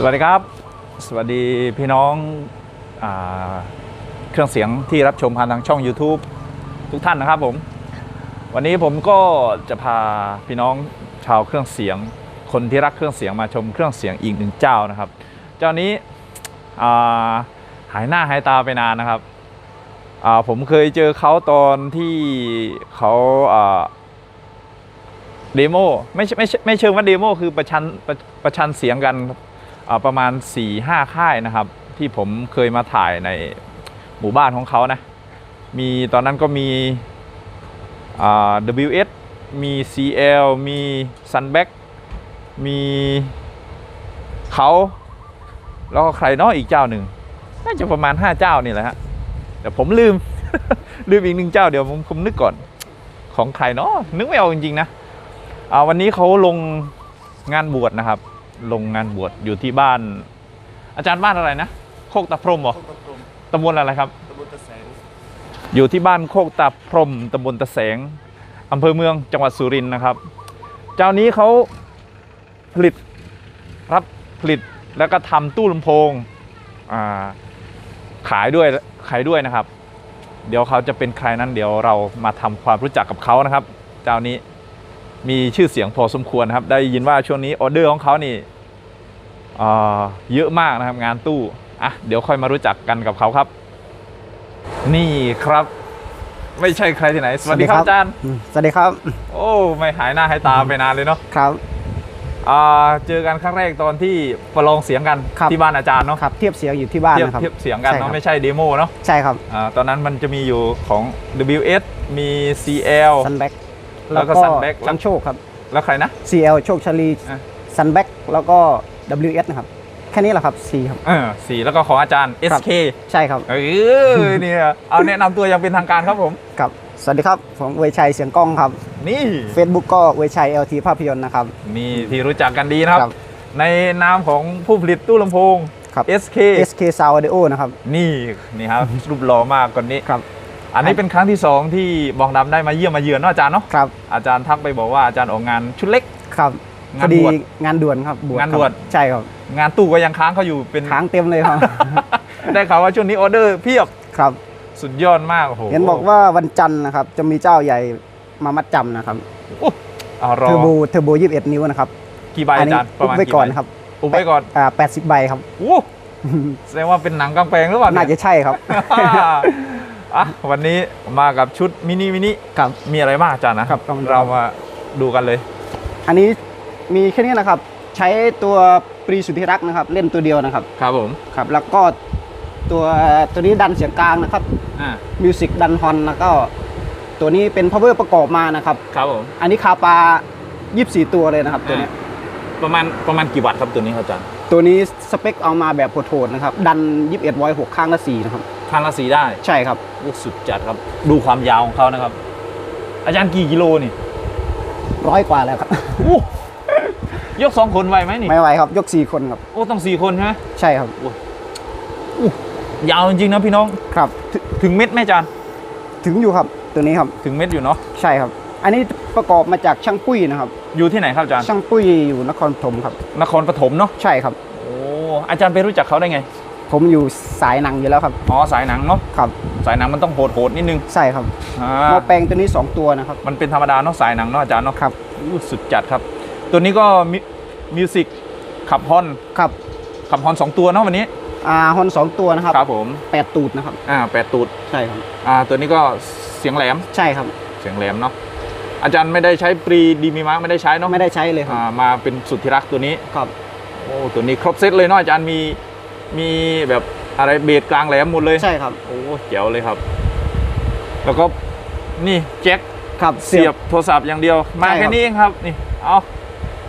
สวัสดีครับ สวัสดีพี่น้องอเครื่องเสียงที่รับชมผ่านทางช่อง YouTube ทุกท่านนะครับผม วันนี้ผมก็จะพาพี่น้องชาวเครื่องเสียง คนที่รักเครื่องเสียงมาชมเครื่องเสียงอีกหนึ่งเจ้านะครับ เจ้านี้าหายหน้าหายตาไปนานนะครับผมเคยเจอเขาตอนที่เขาเดโมไม่ไม่ไม่เชิงว่าเดโมคือประชันประประชันเสียงกัน ประมาณ 4 5 ค่ายนะครับ ที่ผมเคยมาถ่ายในหมู่บ้านของเขานะ มีตอนนั้นก็มี WS มี CL มี Sunback มีเขาแล้วก็ใครเนาะอีกเจ้าหนึ่งน่าจะประมาณ 5 เจ้านี่แหละฮะแต่ผมลืม ลืมอีกหนึ่งเจ้าเดี๋ยวผมผมนึกก่อนของใครเนาะนึกไม่ออกจริงๆนะวันนี้เขาลงงานบวชนะครับ ลงงานบวชอยู่ที่บ้าน อาจารย์บ้านอะไรนะโคกตะพรมเหรอโคกตะพรมตำบลอะไรครับตำบลตะแสงอยู่ที่บ้านโคกตะพรมตำบลตะแสงอำเภอเมืองจังหวัดสุรินทร์นะครับ เจ้านี้เขาผลิตรับผลิตแล้วก็ทำตู้ลำโพงอ่าขายด้วยขายด้วยนะครับ เดี๋ยวเขาจะเป็นใครนั้นเดี๋ยวเรามาทำความรู้จักกับเขานะครับ เจ้านี้ มีชื่อเสียงพอสมควรนะครับ ได้ยินว่าช่วงนี้ออเดอร์ของเขานี่อ่าเยอะมากนะครับงานตู้อะเดี๋ยวค่อยมารู้จักกันกับเขาครับ นี่ครับ ไม่ใช่ใครที่ไหน สวัสดีครับอาจารย์อืมสวัสดีครับ โอ้ไม่หายหน้าหายตาไปนานเลยเนาะครับอ่าเจอกันครั้งแรกตอนที่ประลองเสียงกันครับที่บ้านอาจารย์เนาะครับเทียบเสียงอยู่ที่บ้านเทียบนะครับเทียบเสียงกันใช่ครัเนาะบไม่ใช่เดโมเนาะใช่ครับอ่าตอนนั้นมันจะมีอยู่ของ WS มี CL ซัน แบ็กแล้วก็ Sunback แชมโชคครับ แล้วใครนะ CL โชคชาลี อะซันแบ็กแล้วก็ WS นะครับ แค่นี้แหละครับ C ครับเออสีแล้วก็ของอาจารย์ ครับ SK ใช่ครับ เออเนี่ยเอาแนะนำตัวอย่างเป็นทางการครับผม ครับ สวัสดีครับ ผมเวยชัยเสียงกล้องครับ นี่ Facebook ก็เวยชัย LT ภาพยนตร์นะครับ นี่ที่รู้จักกันดีนะครับครับในนามของผู้ผลิตตู้ลำโพง ครับ SK SK Sound Audio นะครับ นี่นี่ครับรูปหล่อมากคนนี้ ครับ อันนี้เป็นครั้งที่ 2 ที่บองดำได้มาเยี่ยมมาเยือนเนาะอาจารย์เนาะครับ อาจารย์ทักไปบอกว่าอาจารย์ออกงานชุดเล็กครับงาพนอดีบวชงานด่วนครับบวชงานครับบวชใช่ครับ งานตู้ก็ยังค้างเขาอยู่เป็นค้างเต็มเลยครับ ได้ข่าวว่าช่วงนี้ออเดอร์เพียบครับ สุดยอดมากโอ้โหเห็นบอกว่าวันจันทร์นะครับ จะมีเจ้าใหญ่มามัดจำนะครับอุ๊ยเอารอเทอร์โบเทอร์โบ21นิ้วนะครับกี่ใบอาจารย์ปอุระบมาณไว้กี่ก่อนใบครับอุบไว้ก่อนอ่า80ใบครับอู้แสดงว่าเป็นหนังกลางแปลงหรือเปล่าน่าเนี่ยจะใช่ครับ อะวันนี้มากับชุดมินิมินิครับมีอะไรบ้างอาจารย์นะครับครับเรามาดูกันเลย อันนี้มีแค่นี้นะครับ ใช้ตัวปรีสุทธิรักษ์นะครับ เล่นตัวเดียวนะครับ ครับผมครับ แล้วก็ตัวตัวนี้ดันเสียงกลางนะครับอ่ามิวสิกดันฮอนแล้วก็ตัวนี้เป็น power ประกอบมานะครับ ครับผมอันนี้คาปา 24 ตัวเลยนะครับตัวเนี้ยประมาณประมาณกี่วัตต์ครับตัวนี้ครับอาจารย์ตัวนี้สเปคเอามาแบบโหดๆนะครับ ดัน 21ไวท์6ข้างละ4นะครับ ข้างละสีได้ ใช่ครับโอ้ สุดจัดครับ ดูความยาวของเขานะครับ อาจารย์กี่กิโลนี่ร้อยกว่าแล้วครับอู้ยกสองคนไหวไหมนี่ไม่ไหวครับยก4คนครับ โอ้ต้องสี่คนใช่ไหมใช่ครับยาวจริงๆนะพี่น้องครับถถึงเม็ดไหมอาจารย์ถึงอยู่ครับตัวนี้ครับถึงเม็ดอยู่เนาะใช่ครับ อันนี้ประกอบมาจากช่างปุ้ยนะครับ อยู่ที่ไหนครับอาจารย์ช่างปุ้ยอยู่นครปฐมครับ นครปฐมเนาะใช่ครับโอ้อาจารย์ไปรู้จักเขาได้ไง ผมอยู่สายหนังอยู่แล้วครับ อ๋อสายหนังเนาะครับสายหนังมันต้องโหดโหดๆนิดนึงใช่ครับอ่าหม้อแปลงตัวนี้ 2 ตัวนะครับ มันเป็นธรรมดาเนาะสายหนังเนาะอาจารย์เนาะครับอู้สุดจัดครับ ตัวนี้ก็มิมิวสิกขับฮอนครับขับฮอนสองตัวเนาะวันนี้อ่าฮอนสองตัวนะครับครับผมแปดตูดนะครับอ่าแปดตูดใช่ครับอ่าตัวนี้ก็เสียงแหลมใช่ครับเสียงแหลมเนาะอาจารย์ไม่ได้ใช้ปรีดีมีมาร์ไม่ได้ใช้เนาะไม่ได้ใช้เลยครับอ่ามาเป็นสุดที่รักตัวนี้ครับโอ้ตัวนี้ครบเซตเลยเนาะอาจารย์มี มีแบบอะไรเบสกลางแหลมหมดเลยใช่ครับ โอ้เจ๋วเลยครับ แล้วก็นี่แจ็คครับเสียบโทรศัพท์อย่างเดียว มาใช่ครับแค่นี้เองครับนี่เอา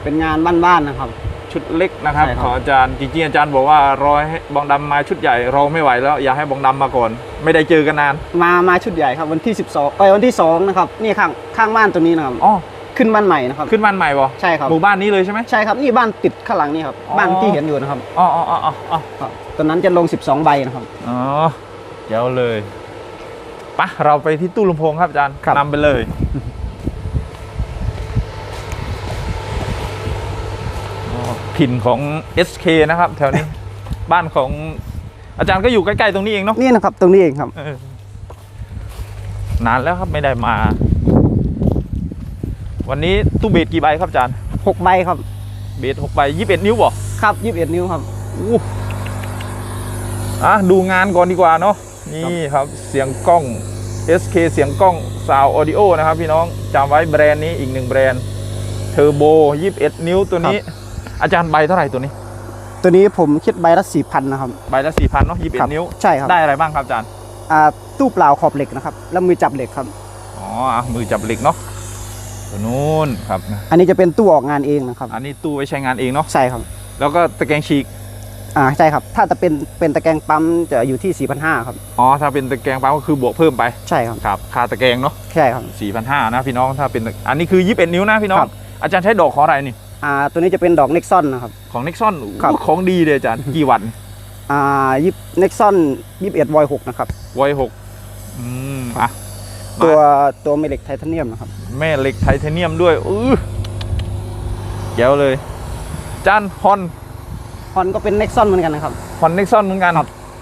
เป็นงานบ้านๆนะครับ ชุดเล็กนะครับใช่ครับของอาจารย์จริงๆอาจารย์บอกว่ารอให้บองดำมาชุดใหญ่รอไม่ไหวแล้ว อยากให้บองดำมาก่อน ไม่ได้เจอกันนาน มามาชุดใหญ่ครับวันที่ 12เอ้ยวันที่2นะครับนี่ข้างข้างบ้านตัวนี้นะครับอ๋อ ขึ้นบ้านใหม่นะครับ ขึ้นบ้านใหม่บ่ใช่ครับหมู่บ้านนี้เลยใช่ไหมใช่ครับนี่บ้านติดข้างหลังนี่ครับอ๋อบ้านที่เห็นอยู่นะครับอ๋ออ๋ออ๋ออ๋อครับตอนนั้นจะลง 12 ใบนะครับอ๋อเจ๋วเลยปะเราไปที่ตู้ลำโพงครับอาจารย์ครับนำไปเลยโอเคถิ่นของ SK นะครับแถวนี้บ้านของอาจารย์ก็อยู่ใกล้ๆตรงนี้เองเนาะนี่นะครับ ตรงนี้เองครับเออนานแล้วครับไม่ได้มา วันนี้ตู้เบสกี่ใบครับอาจารย์หกใบครับ เบสหกใบยี่สิบเอ็ดนิ้วบ่ครับยี่สิบเอ็ดนิ้วครับอู้อะดูงานก่อนดีกว่าเนาะนี่ครับเสียงกล้อง SK เสียงกล้องซาวออดิโอนะครับพี่น้องจำไว้แบรนด์นี้อีกหนึ่งแบรนด์เทอร์โบ21 นิ้วตัวนี้ อาจารย์ใบเท่าไหร่ตัวนี้ ตัวนี้ผมคิดใบละสี่พันนะครับ ใบละ4,000เนาะครับ21นิ้ว ใช่ครับ ได้อะไรบ้างครับอาจารย์ อ่า ตู้เปล่าขอบเหล็กนะครับ แล้วมือจับเหล็กครับ อ๋ออะมือจับเหล็กเนาะ ตัวนู้นครับอันนี้จะเป็นตู้ออกงานเองนะครับ อันนี้ตู้ไว้ใช้งานเองเนาะใช่ครับ แล้วก็ตะแกรงฉีกอ่าใช่ครับ ถ้าจะเป็นเป็นตะแกรงปั๊มจะอยู่ที่4,500ครับอ๋อถ้าเป็นตะแกรงปั๊มก็คือบวกเพิ่มไปใช่ครับครับค่าตะแกรงเนาะใช่ครับ4,500นะพี่น้องถ้าเป็นอันนี้คือ21นิ้วนะพี่น้องครับอาจารย์ใช้ดอกของอะไรนี่อ่าตัวนี้จะเป็นดอกเน็กซอนนะครับของ Nexon ครับของดีเลยอาจารย์กี่วัตต์อ่ายิบเน็กซอนยี่สิบเอ็ดวอยหกนะครับวอยหกอืมอะ มาตัวตัวเมเหล็กไทเทเนียมนะครับ แม่เหล็กไทเทเนียมด้วยอื้อแก้วเลยจานฮอนฮอนก็เป็นเน็กซอนเหมือนกันนะครับ ฮอนเน็กซอนเหมือนกัน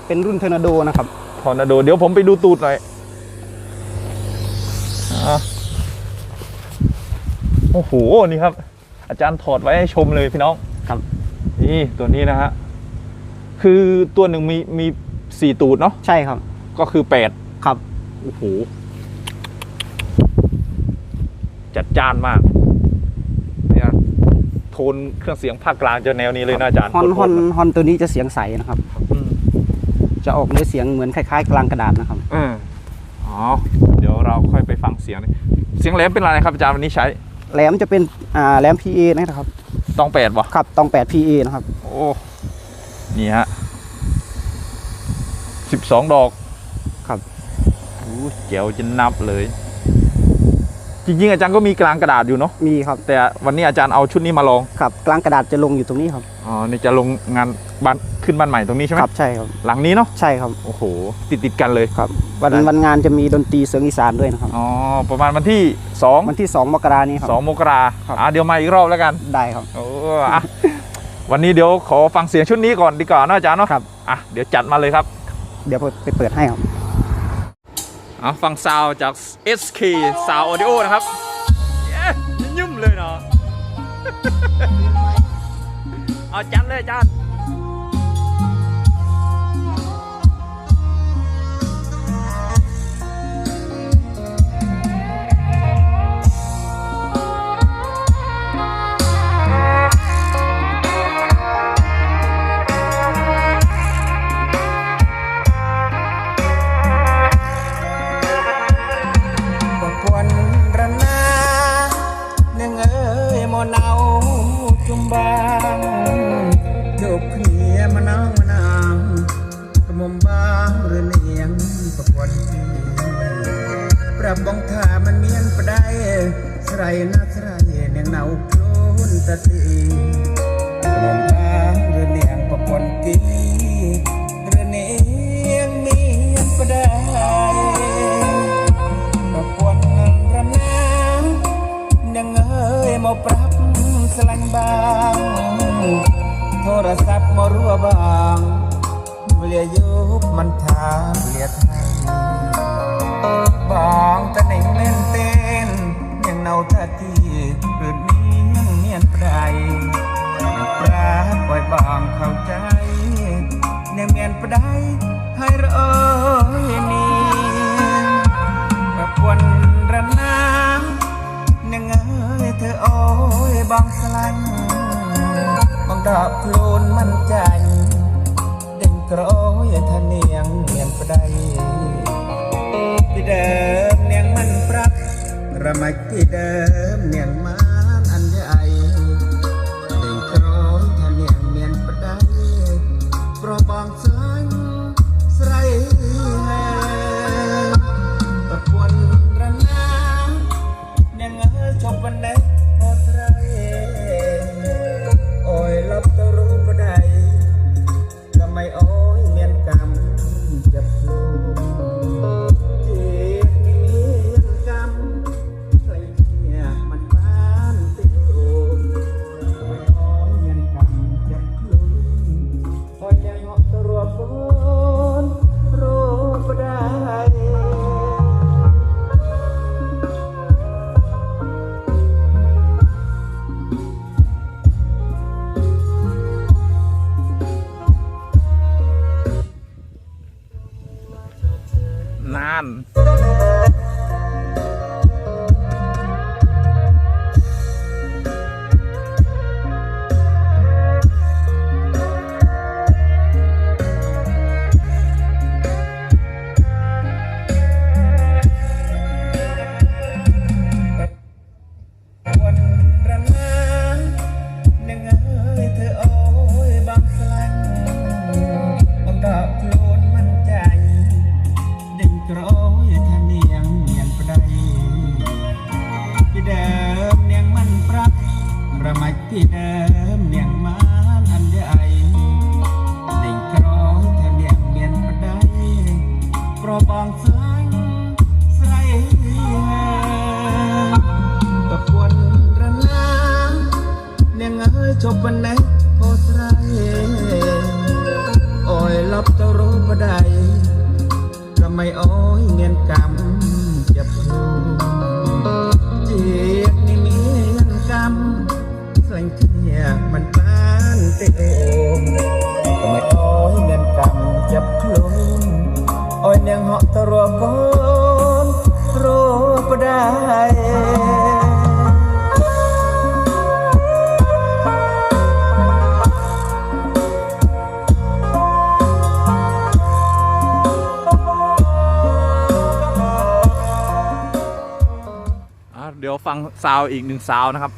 เป็นรุ่นเทอร์นาโดนะครับ ทอร์นาโด เดี๋ยวผมไปดูตูดหน่อยอะโอ้โห นี่ครับ อาจารย์ถอดไว้ให้ชมเลยพี่น้องครับ นี่ตัวนี้นะฮะ คือตัวหนึ่งมีมีสี่ตูดเนาะ ใช่ครับ ก็คือแปดครับ โอ้โห จัดจ้านมากเนี่ยโทนเครื่องเสียงภาคกลางจะแนวนี้เลยนะอาจารย์ฮอนฮอนโคตรฮอนตัวนี้จะเสียงใสนะครับๆอืมจะออกเนื้อเสียงเหมือนคล้ายๆ กลางกระดาษนะครับเอออ๋อเดี๋ยวเราค่อยไปฟังเสียงเลยเสียงแหลมเป็นอะไรครับอาจารย์วันนี้ใช้แหลมจะเป็นอ่าแหลม PA นะครับต้องแปดวะครับตอง 8 PA นะครับ โอ้นี่ฮะสิบสองดอกครับโอ้เจ๋วจะนับเลย จริงๆอาจารย์ก็มีกลางกระดาษอยู่เนาะมีครับแต่วันนี้อาจารย์เอาชุดนี้มาลองครับกลางกระดาษจะลงอยู่ตรงนี้ครับอ๋อนี่จะลงงานบ้านขึ้นบ้านใหม่ตรงนี้ใช่ไหมครับใช่ครับหลังนี้เนาะใช่ครับโอ้โหติดติดๆกันเลย ครับวันได้ วันงานจะมีดนตรีเสียงอีสานด้วยนะครับอ๋อประมาณวันที่สอง วันที่2มกรานี้ครับ สองมกราครับ อะเดี๋ยวมาอีกรอบแล้วกันได้ครับ โอ้อะวันนี้เดี๋ยวขอฟังเสียงชุดนี้ก่อนดีกว่าเนอะอาจารย์เนาะครับ อะเดี๋ยวจัดมาเลยครับ เดี๋ยวไปเปิดให้ครับ เอาฟังซาวจาก SK สาวออดิโอนะครับเย้ยุ่มเลยเนาะเอาจัดเลยจัด นียงเนาโคลนตะตีกระหมอมบางหรือเนียงประควรทีหรือเนียงเมียนประได้ ก็ควรระนายังเอ้ยมาปรับสลันบาง โทรศัพท์มารัวบาง เลียยุบมันทาเปลียไทยบางตะเน่งเล่นเต้นยังเนาท่าทีหรือนี้ยังเมียนไพรยังปราปล่อยบางเข้าใจยังเมียนปได้ให้เราเอ้ยนี่แบบวันระนายังเอ้ยเธอโอ้ยบางสลันบางดอกโคลนมันจันเด่ง กระโอยทะเนียงเนียนประไดที่เดิมเนียงมันปรักระมักที่เดิมเนียงมันอันใหญ่เด่งกระโอยทะเนียงเนียนประไดโปรบางสัน ร เทียกมันปานเตโอมทำไมโอ้อยเงียนกำจะพลุมอ้ยเนียงเหาะตะรัวก้นรัวก็ได้เดี๋ยวฟังซาวอีกหนึ่งซาวนะครับ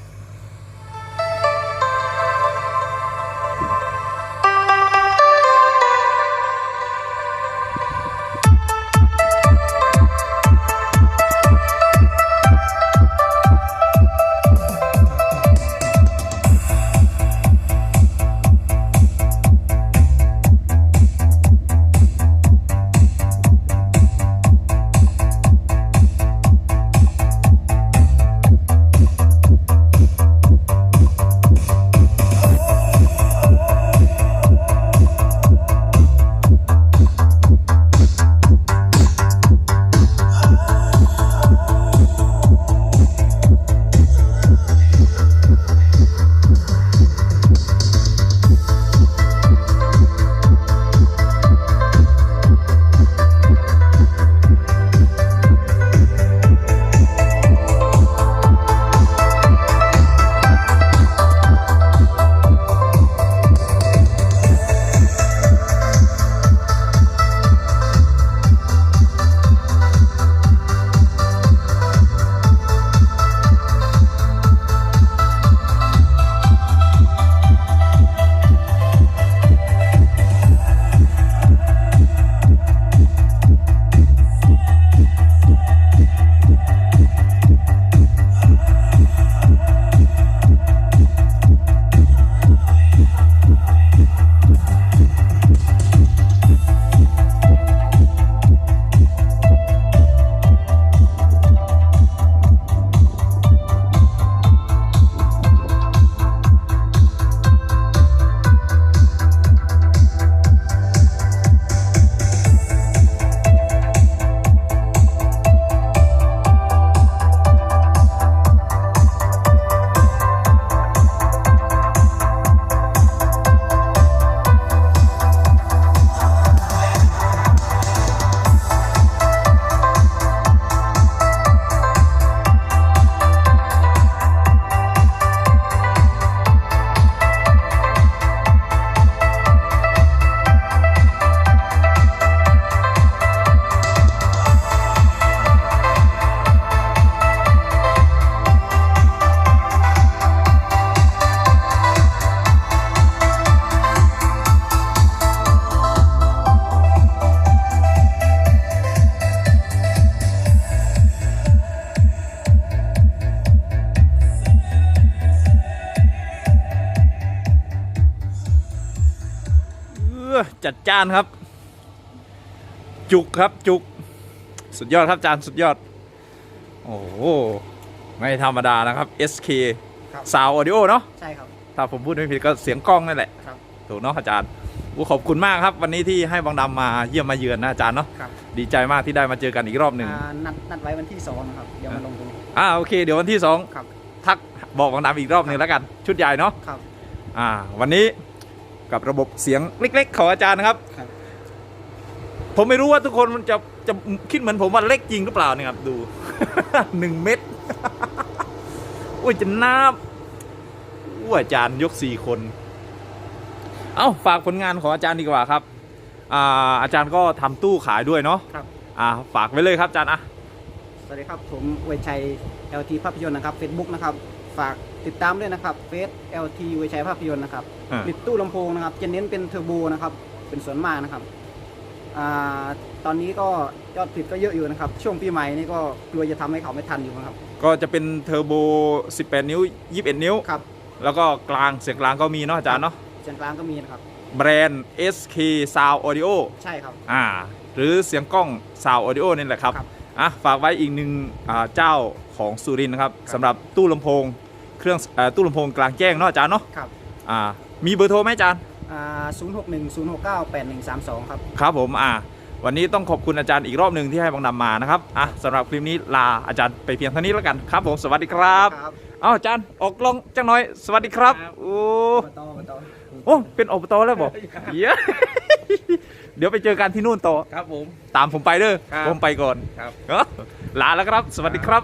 จัดจ้านครับ จุกครับจุก สุดยอดครับจานสุดยอด โอ้โหไม่ธรรมดานะครับ SK ครับซาวออดิโอเนาะใช่ครับ ถ้าผมพูดไม่ผิดก็เสียงกล้องนั่นแหละครับ ถูกเนาะอาจารย์อู้ขอบคุณมากครับ วันนี้ที่ให้บางดำมาเยี่ยมมาเยือนนะอาจารย์เนาะครับดีใจมากที่ได้มาเจอกันอีกรอบหนึ่งอ่านัดนัดไว้วันที่สองนะครับ เดี๋ยวมาลงตรงนี้ อ่าโอเค เดี๋ยววันที่สองครับ ทักบอกบางดำอีกรอบหนึ่งแล้วกัน ชุดใหญ่เนาะครับ อ่า วันนี้ กับระบบเสียงเล็ก ๆ ของอาจารย์นะครับครับ ผมไม่รู้ว่าทุกคนมันจะจะคิดเหมือนผมว่าเล็กจริงหรือเปล่าเนี่ยครับ ดู หนึ่งเม็ดอุ้ยจะน้ำอุ้ยอาจารย์ยกสี่คน เอ้าฝากผลงานของอาจารย์ดีกว่าครับ อ่า อาจารย์ก็ทำตู้ขายด้วยเนาะครับ อ่า ฝากไว้เลยครับอาจารย์อะสวัสดีครับ ผมเวชชัย LT ภาพยนตร์นะครับ Facebook นะครับ ฝากติดตามด้วยนะครับเฟส LT วิชัยภาพยนตร์นะครับอ่าผลิตตู้ลำโพงนะครับ จะเน้นเป็นเทอร์โบนะครับ เป็นส่วนมากนะครับอ่าตอนนี้ก็ยอดผลิตก็เยอะอยู่นะครับ ช่วงปีใหม่นี่ก็กลัวจะทำให้เขาไม่ทันอยู่นะครับ ก็จะเป็นเทอร์โบ 18 นิ้ว 21 นิ้ว ครับแล้วก็กลางเสียงกลางก็มีเนาะอาจารย์เนาะเสียงกลางก็มีนะครับ แบรนด์ SK Sound Audio ใช่ครับ อ่าหรือเสียงกล้อง Sound Audio นี่แหละครับครับ อะฝากไว้อีกหนึ่งอ่าเจ้า ของสุรินทร์นะครับครับสำหรับตู้ลำโพงเครื่องเอ่อตู้ลำโพงกลางแจ้งเนาะอาจารย์เนาะครับ อ่ามีเบอร์โทรไหมอาจารย์อ่า061 069 8132ครับ ครับผมอ่าวันนี้ต้องขอบคุณอาจารย์อีกรอบหนึ่งที่ให้บังนำมานะครับอะสำหรับคลิปนี้ลาอาจารย์ไปเพียงเท่านี้แล้วกันครับผมสวัสดีครับครับเอ้าอาจารย์ออกลงจังหน่อย สวัสดีครับครับโอ้มาต่อมาต่อโอ้เป็นอบตแล้วบอกเหี้ยเดี๋ยวไปเจอกันที่นู่นต่อครับผมตามผมไปเด้อครับผมไปก่อนครับเอ้อลาแล้วครับ สวัสดีครับ